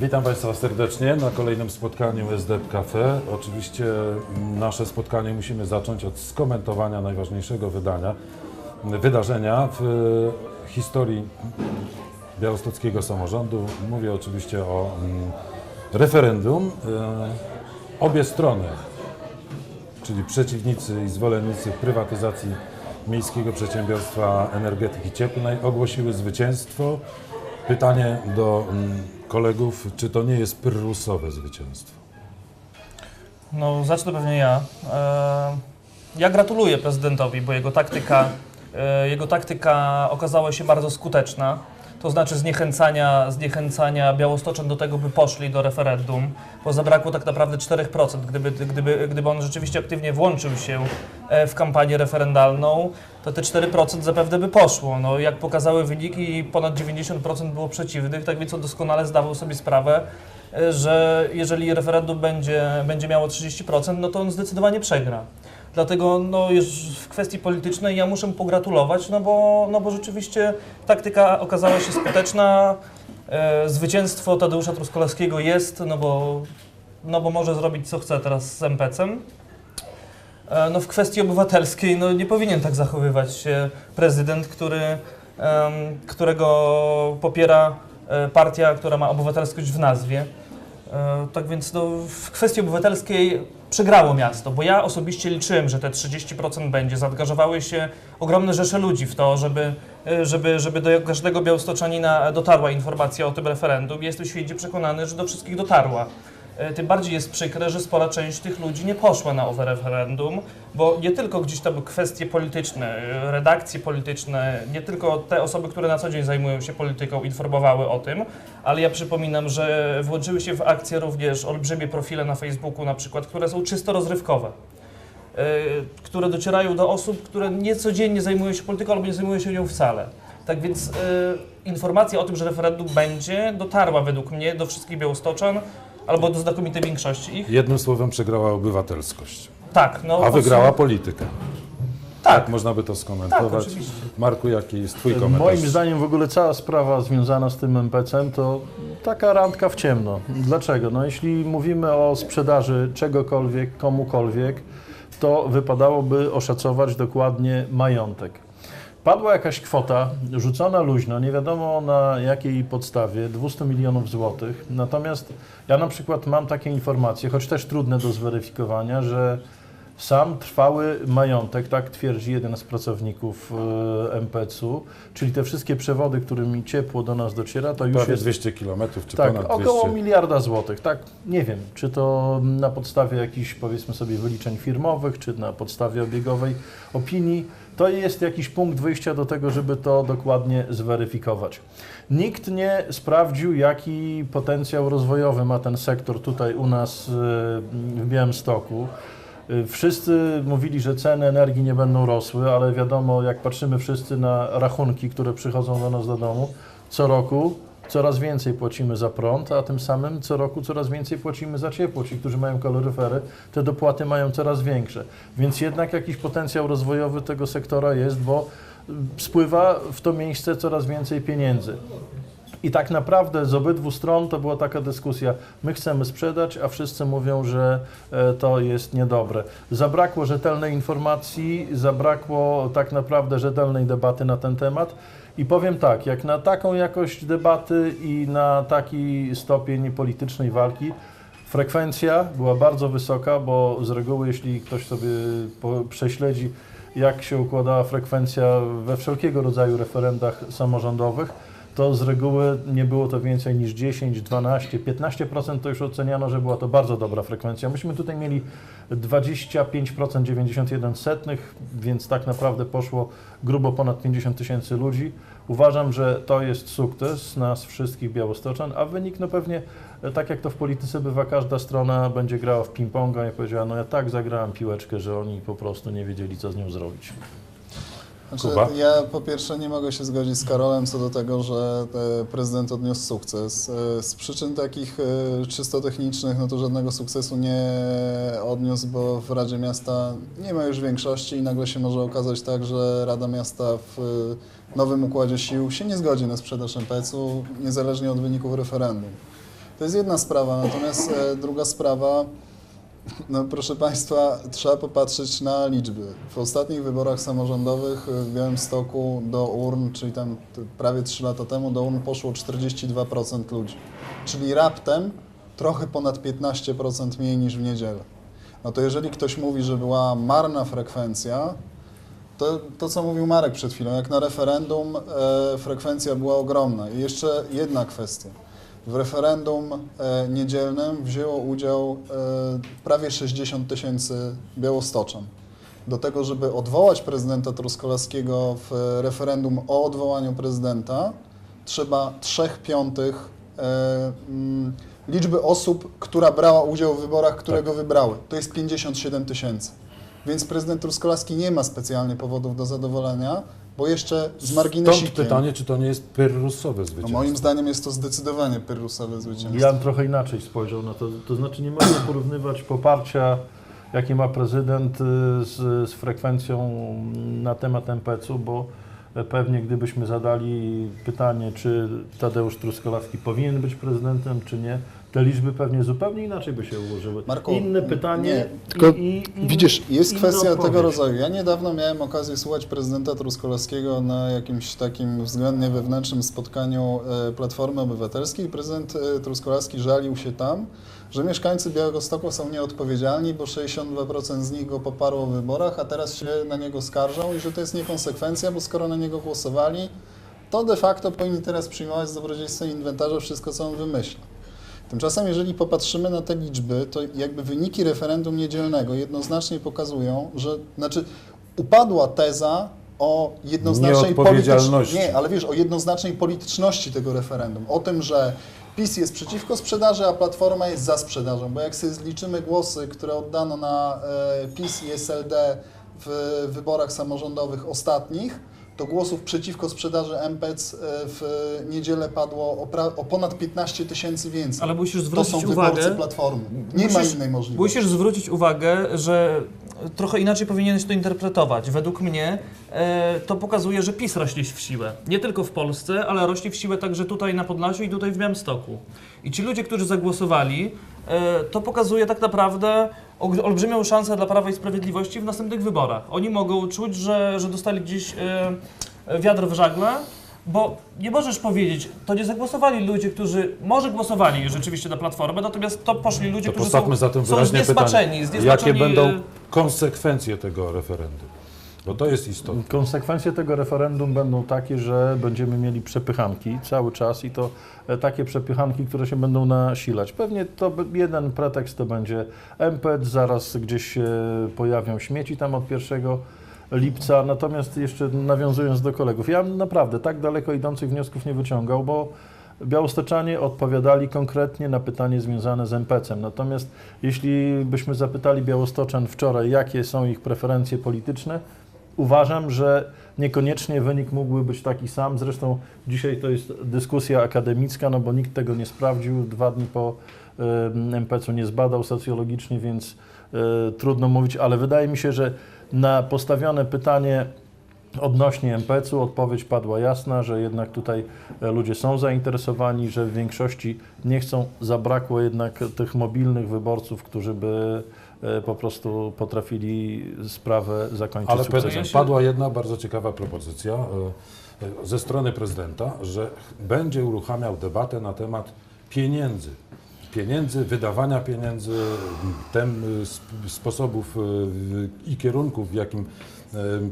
Witam Państwa serdecznie na kolejnym spotkaniu SDEP Cafe. Oczywiście mm, nasze spotkanie musimy zacząć od skomentowania najważniejszego wydania, wydarzenia w e, historii białostockiego samorządu. Mówię oczywiście o mm, referendum. E, Obie strony, czyli przeciwnicy i zwolennicy prywatyzacji Miejskiego Przedsiębiorstwa Energetyki Cieplnej ogłosiły zwycięstwo. Pytanie do mm, kolegów, czy to nie jest pyrrusowe zwycięstwo? No, zacznę pewnie ja. E, ja gratuluję prezydentowi, bo jego taktyka, e, jego taktyka okazała się bardzo skuteczna. To znaczy zniechęcania, zniechęcania Białostoczan do tego, by poszli do referendum, bo zabrakło tak naprawdę 4%. Gdyby, gdyby, gdyby on rzeczywiście aktywnie włączył się e, w kampanię referendalną, to te 4% zapewne by poszło. No, jak pokazały wyniki, ponad 90% było przeciwnych, tak więc on doskonale zdawał sobie sprawę, e, że jeżeli referendum będzie, będzie miało 30%, no to on zdecydowanie przegra. Dlatego no, już w kwestii politycznej ja muszę mu pogratulować, no bo, no bo rzeczywiście taktyka okazała się skuteczna. E, zwycięstwo Tadeusza Truskolewskiego jest, no bo, no bo może zrobić co chce teraz z MPC-em. E, No w kwestii obywatelskiej no nie powinien tak zachowywać się prezydent, który, em, którego popiera e, partia, która ma obywatelskość w nazwie. E, Tak więc no, w kwestii obywatelskiej przegrało miasto, bo ja osobiście liczyłem, że te 30% będzie. Zaangażowały się ogromne rzesze ludzi w to, żeby, e, żeby, żeby do każdego białostoczanina dotarła informacja o tym referendum. Jestem święcie przekonany, że do wszystkich dotarła. E, Tym bardziej jest przykre, że spora część tych ludzi nie poszła na owe referendum, bo nie tylko gdzieś tam kwestie polityczne, e, redakcje polityczne, nie tylko te osoby, które na co dzień zajmują się polityką, informowały o tym, ale ja przypominam, że włączyły się w akcję również olbrzymie profile na Facebooku na przykład, które są czysto rozrywkowe. e, Które docierają do osób, które nie codziennie zajmują się polityką albo nie zajmują się nią wcale. Tak więc informacja o tym, że referendum będzie, dotarła według mnie do wszystkich białostoczan, albo do znakomitej większości ich. Jednym słowem przegrała obywatelskość, Tak, no. a wygrała politykę. Tak. Można by to skomentować. Tak, oczywiście. Marku, jaki jest Twój komentarz? Moim zdaniem w ogóle cała sprawa związana z tym MPC-em to taka randka w ciemno. Dlaczego? No jeśli mówimy o sprzedaży czegokolwiek, komukolwiek, to wypadałoby oszacować dokładnie majątek. Padła jakaś kwota rzucona luźno, nie wiadomo na jakiej podstawie, 200 milionów złotych. Natomiast ja na przykład mam takie informacje, choć też trudne do zweryfikowania, że sam trwały majątek, tak twierdzi jeden z pracowników e, MPC-u, czyli te wszystkie przewody, którymi ciepło do nas dociera, to już Prawie jest 200 km, czy tak, ponad około 200. miliarda złotych. Tak, nie wiem, czy to na podstawie jakichś, powiedzmy sobie, wyliczeń firmowych, czy na podstawie obiegowej opinii. To jest jakiś punkt wyjścia do tego, żeby to dokładnie zweryfikować. Nikt nie sprawdził, jaki potencjał rozwojowy ma ten sektor tutaj u nas e, w Białymstoku. Y, Wszyscy mówili, że ceny energii nie będą rosły, ale wiadomo, jak patrzymy wszyscy na rachunki, które przychodzą do nas do domu, co roku coraz więcej płacimy za prąd, a tym samym co roku coraz więcej płacimy za ciepło. Ci, którzy mają kaloryfery, te dopłaty mają coraz większe. Więc jednak jakiś potencjał rozwojowy tego sektora jest, bo y, spływa w to miejsce coraz więcej pieniędzy. I tak naprawdę z obydwu stron to była taka dyskusja. My chcemy sprzedać, a wszyscy mówią, że e, to jest niedobre. Zabrakło rzetelnej informacji, zabrakło tak naprawdę rzetelnej debaty na ten temat. I powiem tak, jak na taką jakość debaty i na taki stopień politycznej walki, frekwencja była bardzo wysoka, bo z reguły, jeśli ktoś sobie prześledzi, jak się układała frekwencja we wszelkiego rodzaju referendach samorządowych, to z reguły nie było to więcej niż 10, 12, 15% to już oceniano, że była to bardzo dobra frekwencja. Myśmy tutaj mieli 25% 91 setnych, więc tak naprawdę poszło grubo ponad 50 tysięcy ludzi. Uważam, że to jest sukces nas wszystkich białostoczan, a wynik no pewnie, tak jak to w polityce bywa, każda strona będzie grała w ping-ponga i powiedziała, no ja tak zagrałem piłeczkę, że oni po prostu nie wiedzieli, co z nią zrobić. Znaczy, Kuba? ja po pierwsze nie mogę się zgodzić z Karolem co do tego, że e, prezydent odniósł sukces. E, Z przyczyn takich e, czysto technicznych, no to żadnego sukcesu nie odniósł, bo w Radzie Miasta nie ma już większości i nagle się może okazać tak, że Rada Miasta w nowym układzie sił się nie zgodzi na sprzedaż MPC-u, niezależnie od wyników referendum. To jest jedna sprawa, natomiast druga sprawa, no proszę Państwa, trzeba popatrzeć na liczby. W ostatnich wyborach samorządowych e, w Białymstoku do urn, czyli tam prawie 3 lata temu, do urn poszło 42% ludzi. Czyli raptem trochę ponad 15% mniej niż w niedzielę. No to jeżeli ktoś mówi, że była marna frekwencja, to, to co mówił Marek przed chwilą, jak na referendum e, frekwencja była ogromna. I jeszcze jedna kwestia. W referendum e, niedzielnym wzięło udział e, prawie 60 tysięcy białostoczan. Do tego, żeby odwołać prezydenta Truskolaskiego w referendum o odwołaniu prezydenta, trzeba 3 piątych e, mm, liczby osób, która brała udział w wyborach, które go wybrały. To jest 57 tysięcy. Więc prezydent Truskolaski nie ma specjalnie powodów do zadowolenia, bo jeszcze z Stąd marginesikiem. pytanie, czy to nie jest pyrrusowe No zwycięstwo? moim zdaniem jest to zdecydowanie pyrrusowe zwycięstwo. Ja bym trochę inaczej spojrzał na to. To znaczy nie można porównywać poparcia, jakie ma prezydent y, z, z frekwencją na temat MPC-u, bo pewnie gdybyśmy zadali pytanie, czy Tadeusz Truskolaski powinien być prezydentem, czy nie, te liczby pewnie zupełnie inaczej by się ułożyły. Marku, Inne pytanie. nie, tylko i, i, Widzisz, jest kwestia odpowiedź. tego rodzaju. Ja niedawno miałem okazję słuchać prezydenta Truskolaskiego na jakimś takim względnie wewnętrznym spotkaniu e, Platformy Obywatelskiej. Prezydent e, Truskolaski żalił się tam, że mieszkańcy Białego Stoku są nieodpowiedzialni, bo 62% z nich go poparło w wyborach, a teraz się na niego skarżą i że to jest niekonsekwencja, bo skoro na niego głosowali, to de facto powinni teraz przyjmować z dobrodziejstwem inwentarza wszystko, co on wymyśla. Tymczasem, jeżeli popatrzymy na te liczby, to jakby wyniki referendum niedzielnego jednoznacznie pokazują, że znaczy upadła teza o jednoznacznej Nieodpowiedzialności. Nie, ale wiesz, o jednoznacznej polityczności tego referendum. O tym, że PiS jest przeciwko sprzedaży, a Platforma jest za sprzedażą. Bo jak sobie zliczymy głosy, które oddano na e, PiS i SLD w wyborach samorządowych ostatnich, to głosów przeciwko sprzedaży MPC e, w niedzielę padło o, o ponad 15 tysięcy więcej. Ale musisz to zwrócić są wyborcy uwagę, Platformy. Nie ma Musisz- innej możliwości. Musisz zwrócić uwagę, że trochę inaczej powinieneś to interpretować. Według mnie e, to pokazuje, że PiS rośnie w siłę. Nie tylko w Polsce, ale rośnie w siłę także tutaj na Podlasiu i tutaj w Białymstoku. I ci ludzie, którzy zagłosowali, e, to pokazuje tak naprawdę olbrzymią szansę dla Prawa i Sprawiedliwości w następnych wyborach. Oni mogą czuć, że, że dostali gdzieś e, wiatr w żagle, bo nie możesz powiedzieć, to nie zagłosowali ludzie, którzy może głosowali rzeczywiście na Platformę, natomiast to poszli ludzie, To którzy są, zatem są wyraźnie zniesmaczeni. pytanie, zniesmaczeni jakie będą e, konsekwencje tego referendum? Bo to jest istotne. Konsekwencje tego referendum będą takie, że będziemy mieli przepychanki cały czas i to e, takie przepychanki, które się będą nasilać. Pewnie to jeden pretekst to będzie MPET, zaraz gdzieś się pojawią śmieci tam od 1 lipca. Natomiast jeszcze nawiązując do kolegów, ja naprawdę tak daleko idących wniosków nie wyciągał, bo Białostoczanie odpowiadali konkretnie na pytanie związane z MPC-em. Natomiast jeśli byśmy zapytali Białostoczan wczoraj, jakie są ich preferencje polityczne, uważam, że niekoniecznie wynik mógłby być taki sam. Zresztą dzisiaj to jest dyskusja akademicka, no bo nikt tego nie sprawdził. Dwa dni po MPC-u nie zbadał socjologicznie, więc e, trudno mówić, ale wydaje mi się, że na postawione pytanie Odnośnie MPC-u odpowiedź padła jasna, że jednak tutaj e, ludzie są zainteresowani, że w większości nie chcą, zabrakło jednak tych mobilnych wyborców, którzy by po prostu potrafili sprawę zakończyć Ale sukcesem. padła jedna bardzo ciekawa propozycja e, e, ze strony prezydenta, że będzie uruchamiał debatę na temat pieniędzy. Pieniędzy, wydawania pieniędzy, tem, y, sp- sposobów y, i kierunków, w jakim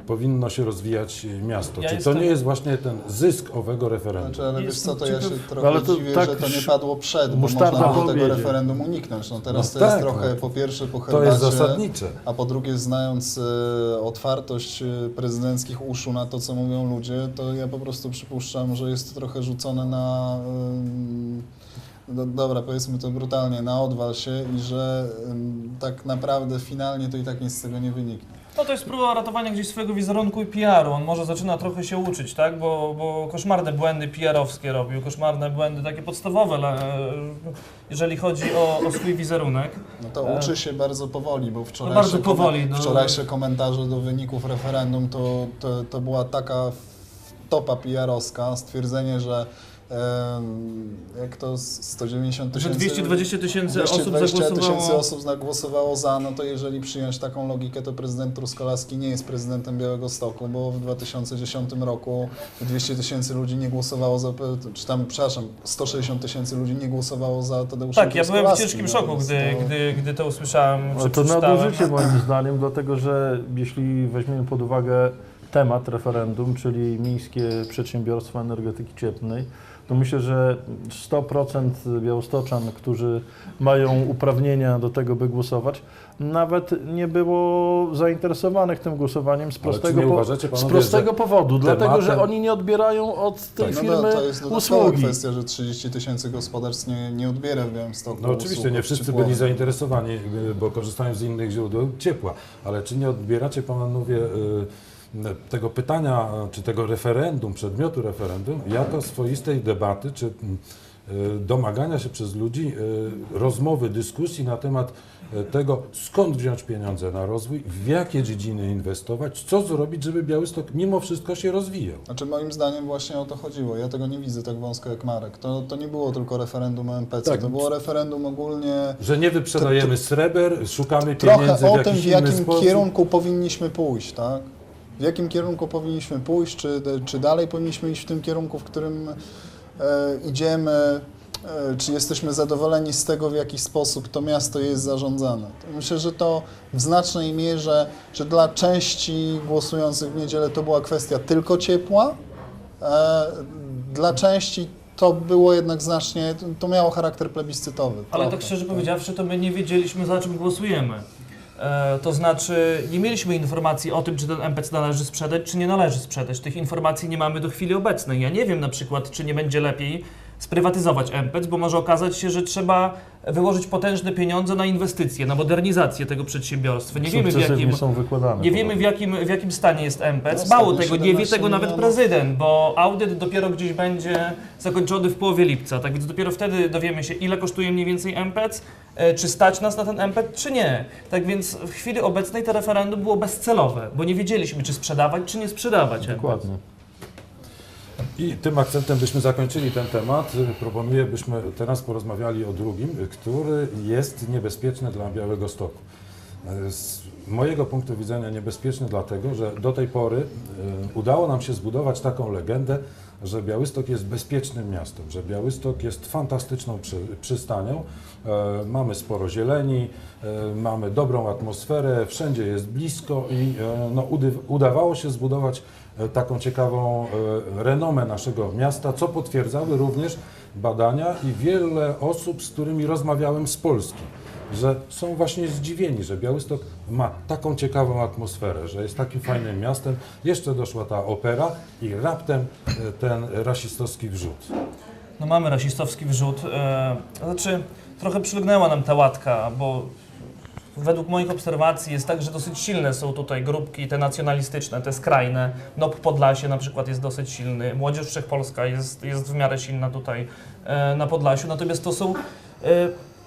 powinno się rozwijać miasto. Ja Czy jestem- to nie jest właśnie ten zysk owego referendum? Znaczy, ale wiesz co, to ja się trochę Ale to dziwię, tak że to nie padło przed, bo można było tego powiedzie. referendum uniknąć. No teraz No to jest tak, trochę no. po pierwsze po To jest herbacie, zasadnicze. a po drugie znając e, otwartość prezydenckich uszu na to, co mówią ludzie, to ja po prostu przypuszczam, że jest to trochę rzucone na... e, do, dobra, powiedzmy to brutalnie, na odwal się i że tak naprawdę finalnie to i tak nic z tego nie wyniknie. No to jest próba ratowania gdzieś swojego wizerunku i PR-u. On może zaczyna trochę się uczyć, tak? Bo, bo koszmarne błędy PR-owskie robił, koszmarne błędy takie podstawowe, ale, jeżeli chodzi o, o swój wizerunek. No to E, uczy się bardzo powoli, bo wczorajsze, bardzo powoli, no. wczorajsze komentarze do wyników referendum to, to, to była taka topa PR-owska, stwierdzenie, że jak to s- 190 Że tysięcy... 220 tysięcy osób 220 tysięcy zagłosowało. osób zagłosowało za, no to jeżeli przyjąć taką logikę, to prezydent Truskolaski nie jest prezydentem Białego Stoku, bo w 2010 roku 200 tysięcy ludzi nie głosowało za, czy tam, przepraszam, 160 tysięcy ludzi nie głosowało za Tadeuszem Tak, ja byłem w ciężkim no szoku, gdy, to- gdy, gdy to usłyszałem, czy to nadużycie moim zdaniem, dlatego że jeśli weźmiemy pod uwagę temat referendum, czyli miejskie przedsiębiorstwa energetyki cieplnej, to myślę, że 100% białostoczan, którzy mają uprawnienia do tego, by głosować, nawet nie było zainteresowanych tym głosowaniem z prostego, po, uważacie, z prostego powodu, dlatego że tematem- oni nie odbierają od tej Tak. No firmy to, to jest usługi. kwestia, że 30 tysięcy gospodarstw nie, nie odbiera w Białymstoku No oczywiście, usług nie wszyscy byli zainteresowani, bo korzystają z innych źródeł ciepła, ale czy nie odbieracie panowie y, tego pytania, czy tego referendum, przedmiotu referendum, jako swoistej debaty, czy mm, y, domagania się przez ludzi rozmowy, dyskusji na temat tego, skąd wziąć pieniądze na rozwój, w jakie dziedziny inwestować, co zrobić, żeby Białystok mimo wszystko się rozwijał. Znaczy moim zdaniem właśnie o to chodziło. Ja tego nie widzę tak wąsko jak Marek. To, to nie było tylko referendum o MPC, Tak. to było referendum ogólnie Że nie wyprzedajemy sreber, szukamy trochę pieniędzy w o jakiś tym, w jakim sposób. kierunku powinniśmy pójść, tak? W jakim kierunku powinniśmy pójść, czy, czy dalej powinniśmy iść w tym kierunku, w którym e, idziemy, e, czy jesteśmy zadowoleni z tego, w jaki sposób to miasto jest zarządzane. Myślę, że to w znacznej mierze, że dla części głosujących w niedzielę to była kwestia tylko ciepła, e, dla części to było jednak znacznie, to miało charakter plebiscytowy. Ale trochę, tak szczerze powiedziawszy, to my nie wiedzieliśmy, za czym głosujemy. E, to znaczy, nie mieliśmy informacji o tym, czy ten MPC należy sprzedać, czy nie należy sprzedać. Tych informacji nie mamy do chwili obecnej. Ja nie wiem na przykład, czy nie będzie lepiej sprywatyzować MPC, bo może okazać się, że trzeba wyłożyć potężne pieniądze na inwestycje, na modernizację tego przedsiębiorstwa. Nie wiemy w jakim, nie wiemy w jakim, w jakim stanie jest MPC. No, Mało tego, nie wie 17 tego nawet prezydent, bo audyt dopiero gdzieś będzie zakończony w połowie lipca. Tak więc dopiero wtedy dowiemy się, ile kosztuje mniej więcej MPC, e, czy stać nas na ten MPC, czy nie. Tak więc w chwili obecnej to referendum było bezcelowe, bo nie wiedzieliśmy, czy sprzedawać, czy nie sprzedawać. Dokładnie. I tym akcentem byśmy zakończyli ten temat. Proponuję, byśmy teraz porozmawiali o drugim, który jest niebezpieczny dla Białego Stoku. Z mojego punktu widzenia niebezpieczny dlatego, że do tej pory y, udało nam się zbudować taką legendę, że Białystok jest bezpiecznym miastem, że Białystok jest fantastyczną przy, przystanią. E, mamy sporo zieleni, e, mamy dobrą atmosferę, wszędzie jest blisko i e, no, udawało się zbudować taką ciekawą renomę naszego miasta, co potwierdzały również badania i wiele osób, z którymi rozmawiałem z Polski, że są właśnie zdziwieni, że Białystok ma taką ciekawą atmosferę, że jest takim fajnym miastem. Jeszcze doszła ta opera i raptem e, ten rasistowski wrzut. No mamy rasistowski wrzut. E, znaczy, trochę przylgnęła nam ta łatka, bo według moich obserwacji jest tak, że dosyć silne są tutaj grupki te nacjonalistyczne, te skrajne. NOP Podlasie na przykład jest dosyć silny, Młodzież Wszechpolska jest, jest w miarę silna tutaj e, na Podlasiu, natomiast to są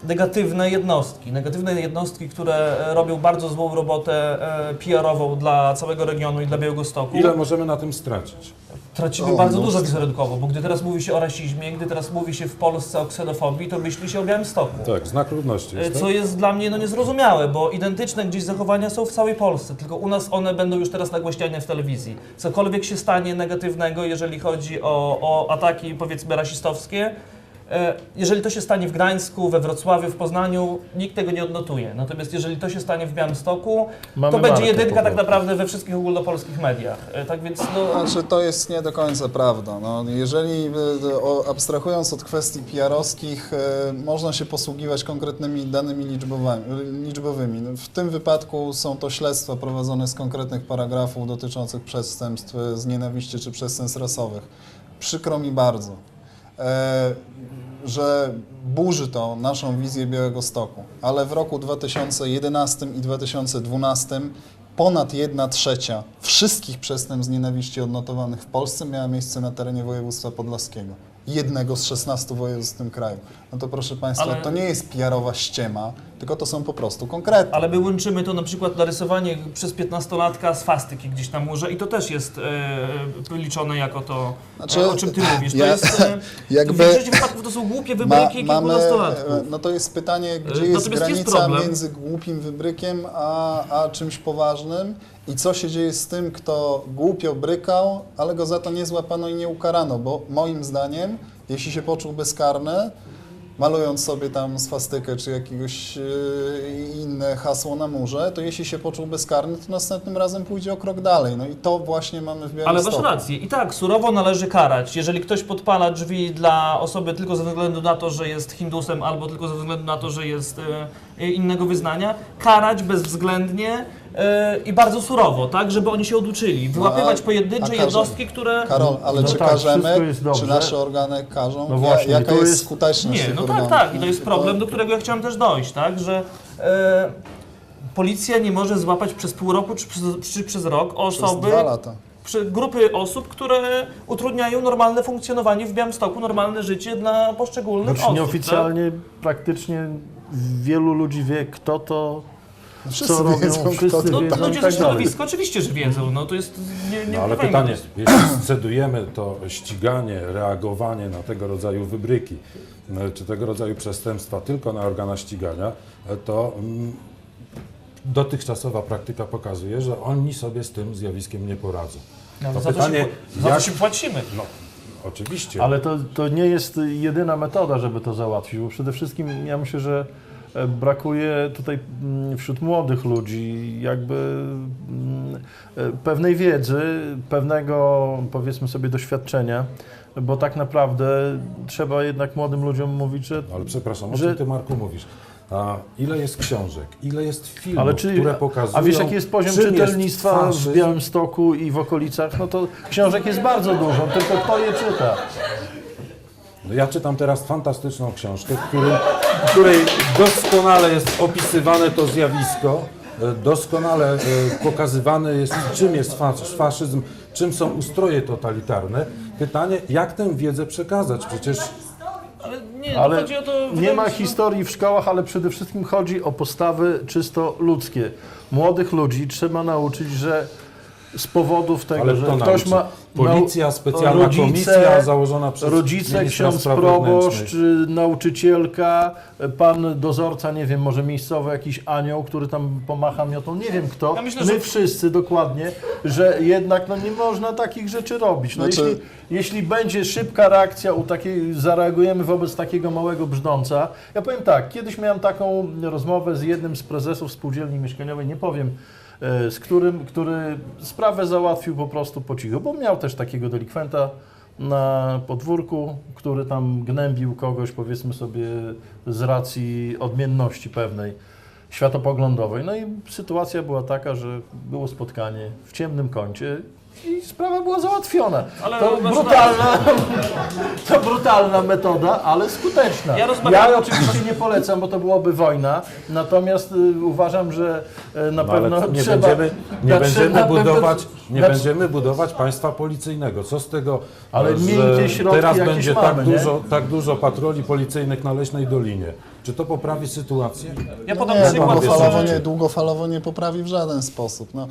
negatywne jednostki, negatywne jednostki, które e, robią bardzo złą robotę e, PR-ową dla całego regionu i dla Białegostoku. Ile możemy na tym stracić? Tracimy O, bardzo mnóstwo. dużo wizerunkowo, bo gdy teraz mówi się o rasizmie, gdy teraz mówi się w Polsce o kseноfobii, to myśli się o Białymstoku. Tak, znak równości E, jest, Co tak? jest dla mnie no, niezrozumiałe, bo identyczne gdzieś zachowania są w całej Polsce, tylko u nas one będą już teraz nagłaśniane w telewizji. Cokolwiek się stanie negatywnego, jeżeli chodzi o, o ataki powiedzmy rasistowskie, e, jeżeli to się stanie w Gdańsku, we Wrocławiu, w Poznaniu, nikt tego nie odnotuje. Natomiast jeżeli to się stanie w Białymstoku, Mamy to będzie jedynka tak naprawdę we wszystkich ogólnopolskich mediach. E, Tak więc no, Znaczy, to jest nie do końca prawda. No, jeżeli, o, abstrahując od kwestii PR-owskich, można się posługiwać konkretnymi danymi liczbowymi. No, w tym wypadku są to śledztwa prowadzone z konkretnych paragrafów dotyczących przestępstw z nienawiści czy przestępstw rasowych. Przykro mi bardzo, e, że burzy to naszą wizję Białego Stoku, ale w roku 2011 i 2012 ponad 1 trzecia wszystkich przestępstw z nienawiści odnotowanych w Polsce miała miejsce na terenie województwa podlaskiego. Jednego z 16 województw w tym kraju. No to proszę Państwa, Ale- to nie jest PR-owa ściema, tylko to są po prostu konkrety. Ale my łączymy to na przykład narysowanie przez 15-latka swastyki gdzieś na murze i to też jest e, liczone jako to, Znaczy, e, o czym ty mówisz. To ja- jest, e, jakby- W większości wypadków to są głupie wybryki Ma, kilkunastolatków. e, no to jest pytanie, gdzie E, jest jest granica problem. między głupim wybrykiem a, a czymś poważnym i co się dzieje z tym, kto głupio brykał, ale go za to nie złapano i nie ukarano, bo moim zdaniem, jeśli się poczuł bezkarny, malując sobie tam swastykę czy jakiegoś e, inne hasło na murze, to jeśli się poczuł bezkarny, to następnym razem pójdzie o krok dalej. No i to właśnie mamy w Ale masz rację. I tak, surowo należy karać. Jeżeli ktoś podpala drzwi dla osoby tylko ze względu na to, że jest Hindusem, albo tylko ze względu na to, że jest e, innego wyznania, karać bezwzględnie i bardzo surowo, tak, żeby oni się oduczyli. Wyłapywać a- pojedyncze a karze- jednostki, które... Karol, ale No czy tak, każemy, czy nasze organy każą? No Ja- właśnie, Jaka jest, jest- skuteczność Nie, no tak, organów? tak. I to jest problem, do którego ja chciałem też dojść, tak, że e, policja nie może złapać przez pół roku czy przez, czy przez rok Przez osoby, dwa lata. przy grupy osób, które utrudniają normalne funkcjonowanie w Białymstoku, normalne życie dla poszczególnych Znaczy osób. nieoficjalnie praktycznie wielu ludzi wie, kto to, Wszyscy co robią, wiedzą, kto wszyscy to Tak? No, wiedzą ludzie ze tak dalej. środowiska oczywiście, że wiedzą, no to jest, nie, nie No ale ukrywajmy pytanie, jeśli scedujemy to ściganie, reagowanie na tego rodzaju wybryki, e, czy tego rodzaju przestępstwa tylko na organa ścigania, e, to mm, dotychczasowa praktyka pokazuje, że oni sobie z tym zjawiskiem nie poradzą. No, ale to za, to pytanie, się, za to jak- się płacimy. No, oczywiście. Ale to, to nie jest jedyna metoda, żeby to załatwić, bo przede wszystkim ja myślę, że brakuje tutaj mm, wśród młodych ludzi jakby mm, e, pewnej wiedzy, pewnego powiedzmy sobie doświadczenia, bo tak naprawdę trzeba jednak młodym ludziom mówić, że ale przepraszam, o że- czym ty Marku mówisz? A ile jest książek, ile jest filmów, Ale czy, które pokazują, a wiesz jaki jest poziom czym jest czytelnictwa w? Białymstoku i w okolicach? No to książek jest bardzo dużo, tylko kto je czyta? No Ja czytam teraz fantastyczną książkę, w którym, w której doskonale jest opisywane to zjawisko, e, doskonale e, pokazywane jest, czym jest fas- faszyzm, czym są ustroje totalitarne. Pytanie, jak tę wiedzę przekazać? Przecież Ale nie, Ale to... nie ma historii w szkołach, ale przede wszystkim chodzi o postawy czysto ludzkie. Młodych ludzi trzeba nauczyć, że z powodów tego, Ale że kto ktoś nauczy? ma Policja, specjalna komisja założona przez rodzice, ksiądz proboszcz, nauczycielka, pan dozorca, nie wiem, może miejscowy jakiś anioł, który tam pomacha miotą, nie wiem kto. Ja myślę, My że- wszyscy dokładnie, że jednak no, nie można takich rzeczy robić. No, Znaczy- jeśli, jeśli będzie szybka reakcja, u takiej, zareagujemy wobec takiego małego brzdąca. Ja powiem tak, kiedyś miałem taką rozmowę z jednym z prezesów spółdzielni mieszkaniowej, nie powiem z którym, który sprawę załatwił po prostu po cichu, bo miał też takiego delikwenta na podwórku, który tam gnębił kogoś, powiedzmy sobie, z racji odmienności pewnej światopoglądowej. No i sytuacja była taka, że było spotkanie w ciemnym kącie i sprawa była załatwiona. Ale to, brutalna, to brutalna metoda, ale skuteczna. Ja ja oczywiście nie polecam, bo to byłaby wojna, natomiast y, uważam, że y, na No, pewno nie trzeba... będziemy, nie znaczy, będziemy budować, nie znaczy- będziemy budować państwa policyjnego. Co z tego, Ale że teraz będzie mamy, tak nie? dużo, tak dużo patroli policyjnych na Leśnej Dolinie? Czy to poprawi sytuację? Ja No podam nie, przykład. długofalowo nie, długofalowo nie poprawi w żaden sposób. No,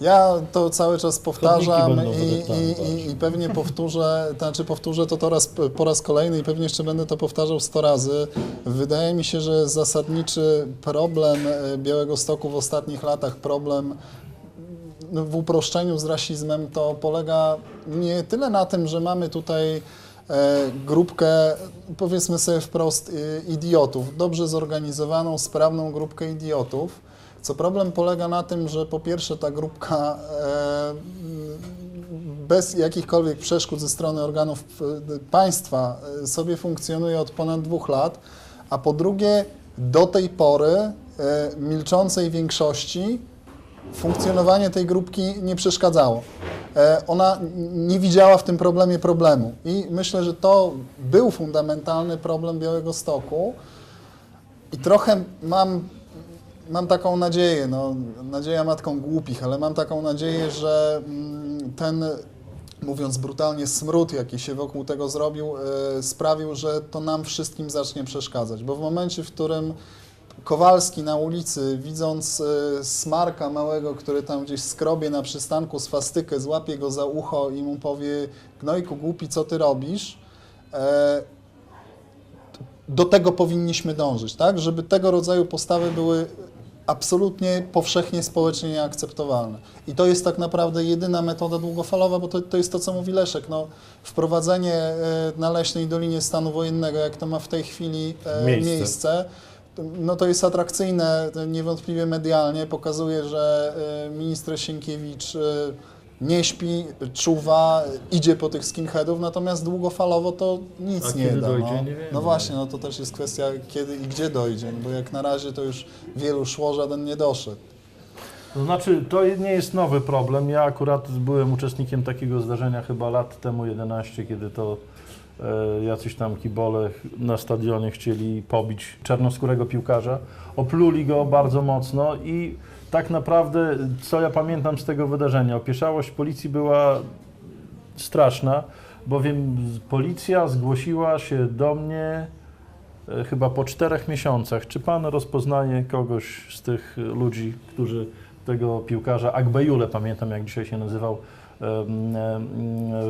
ja to cały czas powtarzam będą i, i, i, i pewnie powtórzę, to znaczy powtórzę to, to raz, po raz kolejny i pewnie jeszcze będę to powtarzał 100 razy. Wydaje mi się, że zasadniczy problem e, Białego Stoku w ostatnich latach, problem no, w uproszczeniu z rasizmem, to polega nie tyle na tym, że mamy tutaj e, grupkę, powiedzmy sobie wprost, idiotów, dobrze zorganizowaną, sprawną grupkę idiotów, co problem polega na tym, że po pierwsze ta grupka e, bez jakichkolwiek przeszkód ze strony organów e, państwa e, sobie funkcjonuje od ponad dwóch lat, a po drugie do tej pory milczącej większości funkcjonowanie tej grupki nie przeszkadzało. Ona nie widziała w tym problemie problemu i myślę, że to był fundamentalny problem Białego Stoku i trochę mam, mam taką nadzieję, no, nadzieja matką głupich, ale mam taką nadzieję, że mm, ten, mówiąc brutalnie, smród, jaki się wokół tego zrobił, e, sprawił, że to nam wszystkim zacznie przeszkadzać, bo w momencie, w którym Kowalski na ulicy, widząc e, Smarka małego, który tam gdzieś skrobie na przystanku swastykę, złapie go za ucho i mu powie gnojku głupi, co ty robisz? E, do tego powinniśmy dążyć, tak? Żeby tego rodzaju postawy były absolutnie powszechnie społecznie nieakceptowalne. I to jest tak naprawdę jedyna metoda długofalowa, bo to, to jest to, co mówi Leszek. No, wprowadzenie e, na Leśnej Dolinie stanu wojennego, jak to ma w tej chwili e, Miejsce. miejsce, no to jest atrakcyjne, niewątpliwie medialnie, pokazuje, że e, minister Sienkiewicz e, nie śpi, czuwa, idzie po tych skinheadów, natomiast długofalowo to nic A nie kiedy da. dojdzie, no. nie wiemy. no właśnie, no to też jest kwestia kiedy i gdzie dojdzie, bo jak na razie to już wielu szło, żaden nie doszedł. To znaczy, to nie jest nowy problem. Ja akurat byłem uczestnikiem takiego zdarzenia chyba lat temu 11, kiedy to e, jacyś tam kibole na stadionie chcieli pobić czarnoskórego piłkarza. Opluli go bardzo mocno i tak naprawdę, co ja pamiętam z tego wydarzenia, opieszałość policji była straszna, bowiem policja zgłosiła się do mnie e, chyba po czterech miesiącach. Czy pan rozpoznaje kogoś z tych ludzi, którzy tego piłkarza, Agbejule pamiętam jak dzisiaj się nazywał,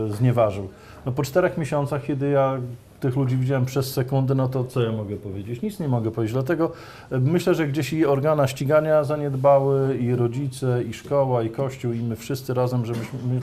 znieważył? No po czterech miesiącach, kiedy ja tych ludzi widziałem przez sekundę, no to co ja mogę powiedzieć? Nic nie mogę powiedzieć, dlatego e, myślę, że gdzieś i organa ścigania zaniedbały, i rodzice, i szkoła, i kościół, i my wszyscy razem, żebyśmy my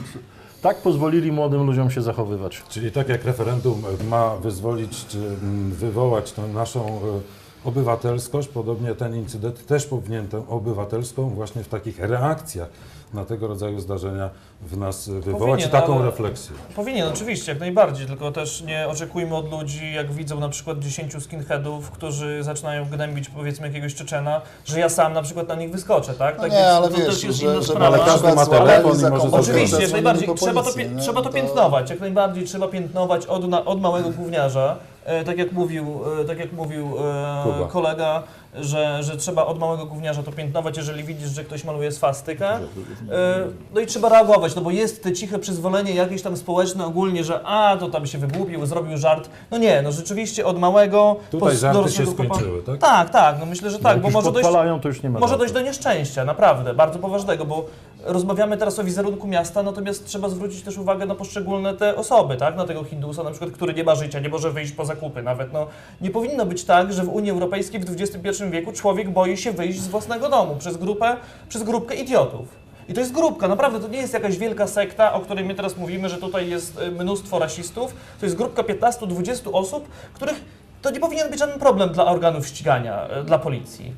tak pozwolili młodym ludziom się zachowywać. Czyli tak jak referendum ma wyzwolić czy mm, wywołać tą naszą e, obywatelskość, podobnie ten incydent też powinien tę obywatelską właśnie w takich reakcjach na tego rodzaju zdarzenia w nas wywołać Powinien, i taką ale- refleksję. Powinien, oczywiście, jak najbardziej, tylko też nie oczekujmy od ludzi, jak widzą na przykład 10 skinheadów, którzy zaczynają gnębić powiedzmy jakiegoś Czeczena, że ja sam na przykład na nich wyskoczę, tak? No tak nie, więc ale to wiesz, też jest że- inna żeby sprawa. Ale każdy ma telefon i może Oczywiście, jak najbardziej. Trzeba to, nie? trzeba to To- piętnować, jak najbardziej trzeba piętnować od, na, od małego gówniarza. E, tak jak mówił, e, tak jak mówił e, kolega, że, że trzeba od małego gówniarza to piętnować, jeżeli widzisz, że ktoś maluje swastykę. E, no i trzeba reagować, no bo jest te ciche przyzwolenie jakieś tam społeczne ogólnie, że a, to tam się wygłupił, zrobił żart. No nie, no rzeczywiście od małego Tutaj żarty się skończyły, tak? Tak, tak, no myślę, że tak, Jak bo może dojść, to już nie ma może dojść do nieszczęścia, naprawdę, bardzo poważnego, bo rozmawiamy teraz o wizerunku miasta, natomiast trzeba zwrócić też uwagę na poszczególne te osoby, tak? Na tego Hindusa, na przykład, który nie ma życia, nie może wyjść po zakupy nawet. No, nie powinno być tak, że w Unii Europejskiej w XXI wieku człowiek boi się wyjść z własnego domu przez grupę, przez grupkę idiotów. I to jest grupka, naprawdę, to nie jest jakaś wielka sekta, o której my teraz mówimy, że tutaj jest y, mnóstwo rasistów. To jest grupka 15-20 osób, których to nie powinien być żaden problem dla organów ścigania, y, dla policji.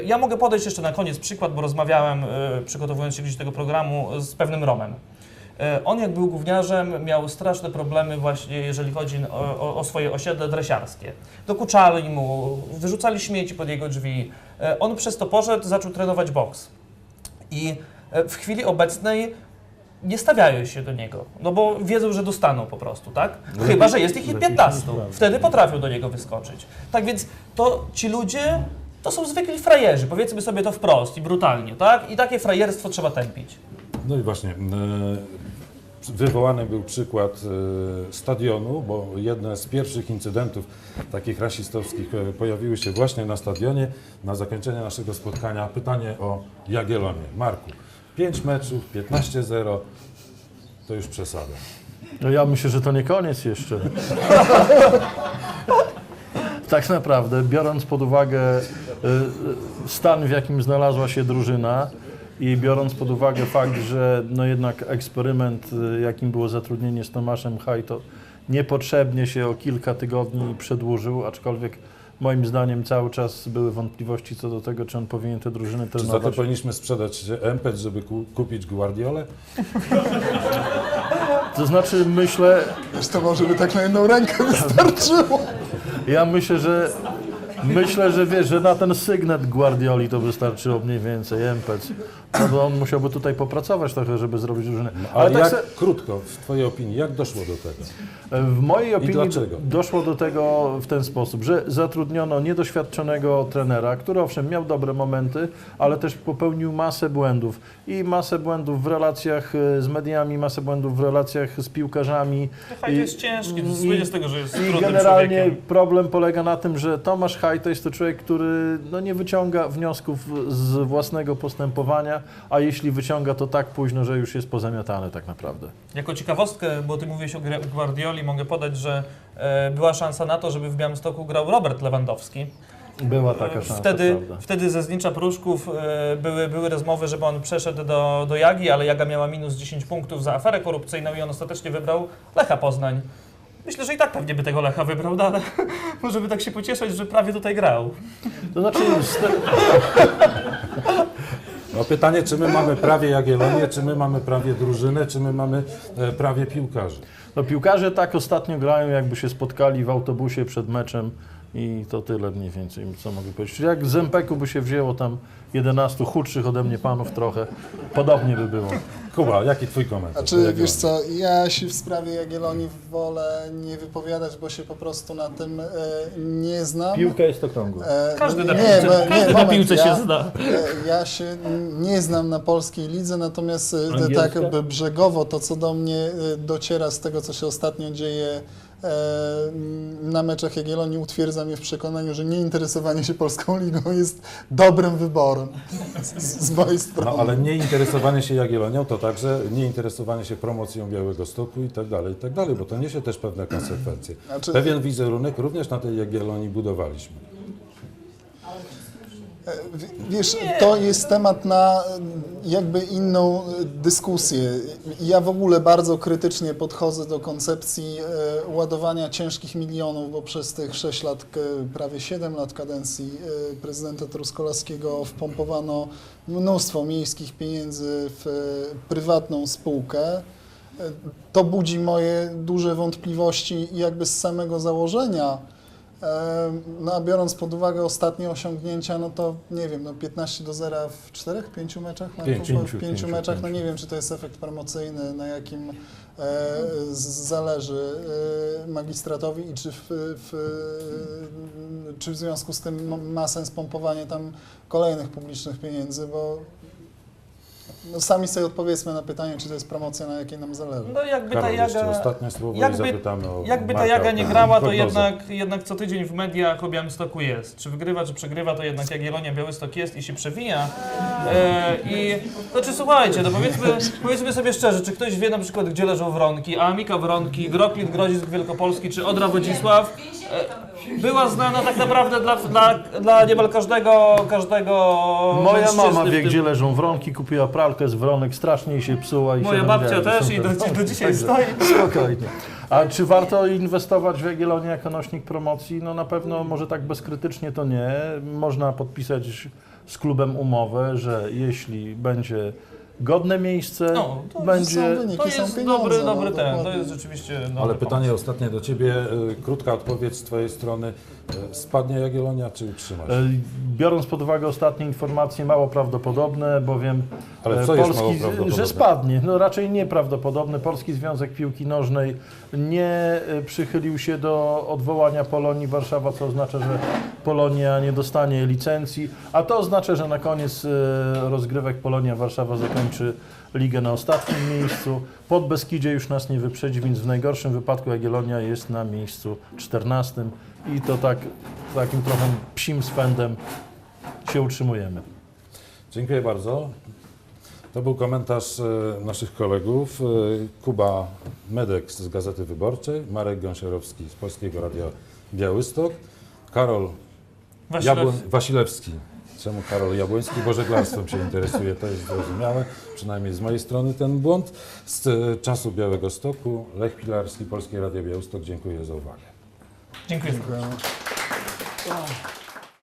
Y, Ja mogę podać jeszcze na koniec przykład, bo rozmawiałem, przygotowując się gdzieś do tego programu, z pewnym Romem. Y, On jak był gówniarzem, miał straszne problemy właśnie, jeżeli chodzi o, o, swoje osiedle dresiarskie. Dokuczali mu, wyrzucali śmieci pod jego drzwi. Y, On przez to poszedł, zaczął trenować boks. I e, w chwili obecnej nie stawiają się do niego, no bo wiedzą, że dostaną po prostu, tak? Chyba, że jest ich lepiej się 15. nie sprawdza. Wtedy potrafią do niego wyskoczyć. Tak więc to ci ludzie to są zwykli frajerzy, powiedzmy sobie to wprost i brutalnie, tak? I takie frajerstwo trzeba tępić. No i właśnie, e, wywołany był przykład e, stadionu, bo jedne z pierwszych incydentów takich rasistowskich e, pojawiły się właśnie na stadionie. Na zakończenie naszego spotkania pytanie o Jagiellonię. Marku, 5 meczów, 15-0, to już przesada. No ja myślę, że to nie koniec jeszcze. tak naprawdę, biorąc pod uwagę stan, w jakim znalazła się drużyna i biorąc pod uwagę fakt, że no jednak eksperyment, y, jakim było zatrudnienie z Tomaszem Haj, to niepotrzebnie się o kilka tygodni przedłużył, aczkolwiek moim zdaniem cały czas były wątpliwości co do tego, czy on powinien te drużyny Czy za to trenować. powinniśmy sprzedać MPET, żeby ku, kupić Guardiolę? To znaczy myślę, Wiesz, to może by tak na jedną rękę wystarczyło. Ja myślę, że myślę, że wiesz, że na ten sygnet Guardioli to wystarczyło mniej więcej Empec. No bo on musiałby tutaj popracować trochę, żeby zrobić drużynę. Ale, tak jak, se- krótko, w Twojej opinii, jak doszło do tego? w mojej opinii doszło do tego w ten sposób, że zatrudniono niedoświadczonego trenera, który owszem miał dobre momenty, ale też popełnił masę błędów. I masę błędów w relacjach e, z mediami, masę błędów w relacjach z piłkarzami. Hajt I- jest ciężki, i- słynie z tego, że jest I generalnie człowiekiem. problem polega na tym, że Tomasz Haj Kraj to jest to człowiek, który no, nie wyciąga wniosków z własnego postępowania, a jeśli wyciąga, to tak późno, że już jest pozamiatane tak naprawdę. Jako ciekawostkę, bo ty mówiłeś o Guardioli, mogę podać, że e, była szansa na to, żeby w Białymstoku grał Robert Lewandowski. Była taka szansa, Wtedy, wtedy ze Znicza Pruszków e, były, były rozmowy, żeby on przeszedł do, do Jagi, ale Jaga miała minus 10 punktów za aferę korupcyjną i on ostatecznie wybrał Lecha Poznań. Myślę, że i tak pewnie by tego Lecha wybrał, no ale może by tak się pocieszać, że prawie tutaj grał. To znaczy, No pytanie, czy my mamy prawie Jagiellonię, czy my mamy prawie drużynę, czy my mamy e, prawie piłkarzy. no, piłkarze tak ostatnio grają, jakby się spotkali w autobusie przed meczem i to tyle mniej więcej, co mogę powiedzieć. Czyli jak z Empeku by się wzięło tam 11 chudszych ode mnie panów trochę, podobnie by było. Kuba, jaki twój komentarz? Znaczy, do Jagiellonii? wiesz co, ja się w sprawie Jagiellonii wolę nie wypowiadać, bo się po prostu na tym e, nie znam. Piłka jest okrągła. E, Każdy na nie, piłce, bo- nie, każdy na moment, piłce ja, się zna. e, Ja się nie znam na polskiej lidze, natomiast e, Angielska? tak jakby brzegowo to, co do mnie e, dociera z tego, co się ostatnio dzieje na meczach Jagiellonii, utwierdza mnie w przekonaniu, że nieinteresowanie się polską ligą jest dobrym wyborem z, z mojej strony. No ale nie interesowanie się Jagiellonią to także nie interesowanie się promocją Białego Stoku i tak dalej, i tak dalej, bo to niesie też pewne konsekwencje. Znaczy- Pewien wizerunek również na tej Jagiellonii budowaliśmy. Wiesz, to jest temat na e, jakby inną e, dyskusję. Ja w ogóle bardzo krytycznie podchodzę do koncepcji e, ładowania ciężkich milionów, bo przez tych 6 lat, prawie 7 lat kadencji prezydenta Truskolaskiego wpompowano mnóstwo miejskich pieniędzy w prywatną spółkę. To budzi moje duże wątpliwości jakby z samego założenia. No a biorąc pod uwagę ostatnie osiągnięcia, no to nie wiem, no 15 do 0 w czterech, pięciu meczach? Marku? Pięciu, Bo w pięciu, pięciu meczach, no nie wiem, czy to jest efekt promocyjny, na jakim e, z- zależy e, magistratowi i czy w, w, czy w związku z tym ma sens pompowanie tam kolejnych publicznych pieniędzy, bo no sami sobie odpowiedzmy na pytanie, czy to jest promocja, na jakiej nam zależy. No jakby ta Karol, jeszcze Jaga... ostatnie słowo jakby- i zapytamy o Jakby ta Jaga nie grała, to jednak, jednak co tydzień w mediach o Białymstoku jest. Czy wygrywa, czy przegrywa, to jednak Jagiellonia Białystok jest i się przewija. E, I znaczy słuchajcie, no powiedzmy, powiedzmy sobie szczerze, czy ktoś wie na przykład, gdzie leżą Wronki, a Amika Wronki, Groklit Grodzisk Wielkopolski, czy Odra Wodzisław e, była znana tak naprawdę dla, dla, dla niemal każdego, każdego Moja mama wie, gdzie leżą wronki, kupiła pralkę z wronek, strasznie jej się psuła. I Moja babcia też i do, do dzisiaj stoi. Spokojnie. A czy warto inwestować w Jagiellonię jako nośnik promocji? No na pewno może tak bezkrytycznie to nie. Można podpisać z klubem umowę, że jeśli będzie godne miejsce, No, to będzie... są wyniki. To są jest pieniądze, dobry, no, dobry ten, to jest rzeczywiście dobry Ale pomysł. pytanie ostatnie do Ciebie, y, krótka odpowiedź z Twojej strony. Y, Spadnie Jagiellonia, czy utrzyma się? E, Biorąc pod uwagę ostatnie informacje, mało prawdopodobne, bowiem Ale e, co jest mało Polski, że spadnie. No raczej nieprawdopodobne. Polski Związek Piłki Nożnej nie e, przychylił się do odwołania Polonii Warszawa, co oznacza, że Polonia nie dostanie licencji, a to oznacza, że na koniec e, rozgrywek Polonia Warszawa zakończy ligę na ostatnim miejscu. Pod Beskidzie już nas nie wyprzedzi, więc w najgorszym wypadku Jagiellonia jest na miejscu 14 i to tak takim trochę psim swędem się utrzymujemy. Dziękuję bardzo. To był komentarz e, naszych kolegów. E, Kuba Medek z Gazety Wyborczej, Marek Gąsiorowski z Polskiego Radia Białystok, Karol Wasilewski. Jabłoń, Wasilewski. Czemu Karol Jabłoński? Bo żeglarstwem się interesuje, to jest zrozumiałe. Przynajmniej z mojej strony ten błąd. Z e, czasu Białego Stoku, Lech Pilarski, Polskie Radio Białystok. Dziękuję za uwagę. Dziękuję. Dziękujemy.